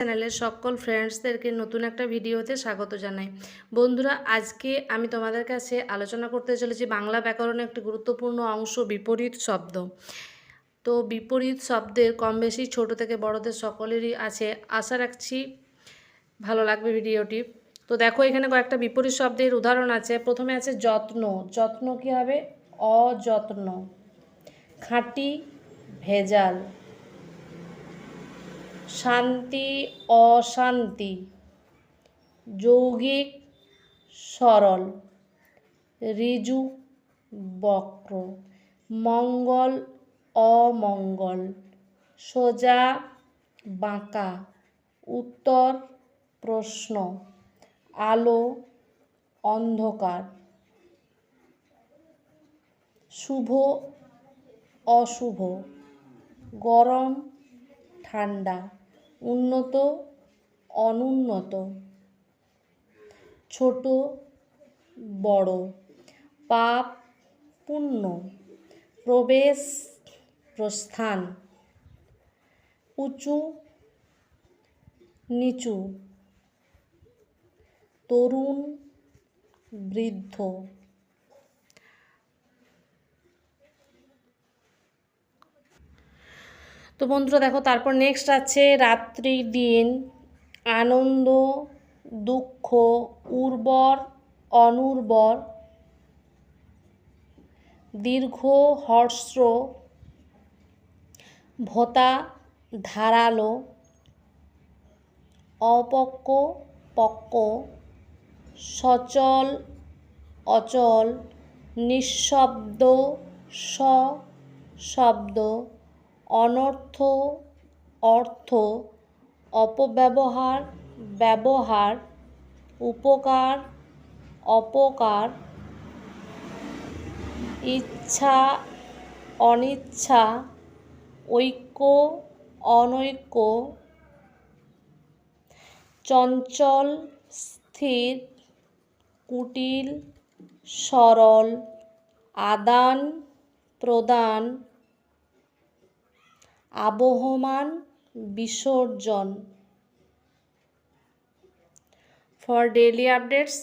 চ্যানেলের সকল ফ্রেন্ডসদেরকে নতুন একটা ভিডিওতে স্বাগত জানাই। বন্ধুরা, আজকে আমি তোমাদের কাছে আলোচনা করতে চলেছি বাংলা ব্যাকরণের একটি গুরুত্বপূর্ণ অংশ, বিপরীত শব্দ। তো বিপরীত শব্দের কম বেশি ছোট থেকে বড়দের সকলেরই আছে। আশা রাখছি ভালো লাগবে ভিডিওটি তো দেখো, এখানে কয়েকটা বিপরীত শব্দের উদাহরণ আছে। প্রথমে আছে যত্ন। যত্ন কী হবে? অযত্ন। খাঁটি, ভেজাল। শান্তি, অশান্তি। যৌগিক সরল। ঋজু বক্র। মঙ্গল, অমঙ্গল। সোজা, বাঁকা। উত্তর, প্রশ্ন। আলো, অন্ধকার। শুভ, অশুভ। গরম, ঠান্ডা। উন্নত অনুন্নত। ছোট বড়। পাপ পুণ্য। প্রবেশ প্রস্থান। উঁচু নিচু। তরুণ বৃদ্ধ। তো বন্ধুরা দেখো, তারপর নেক্সট আছে রাত্রি দিন, আনন্দ, দুঃখ, উর্বর, অনুর্বর, দীর্ঘ, হর্ষ, ভোতা, ধারালো, অপক্ক, পক্ক, সচল, অচল, নিঃশব্দ শব্দ অনর্থ, অর্থ, অপব্যবহার, ব্যবহার, উপকার, অপকার, ইচ্ছা, অনিচ্ছা, ঐক্য, অনৈক্য, চঞ্চল, স্থির, কুটিল, সরল আদান প্রদান আবহমান বিসর্জন। For daily updates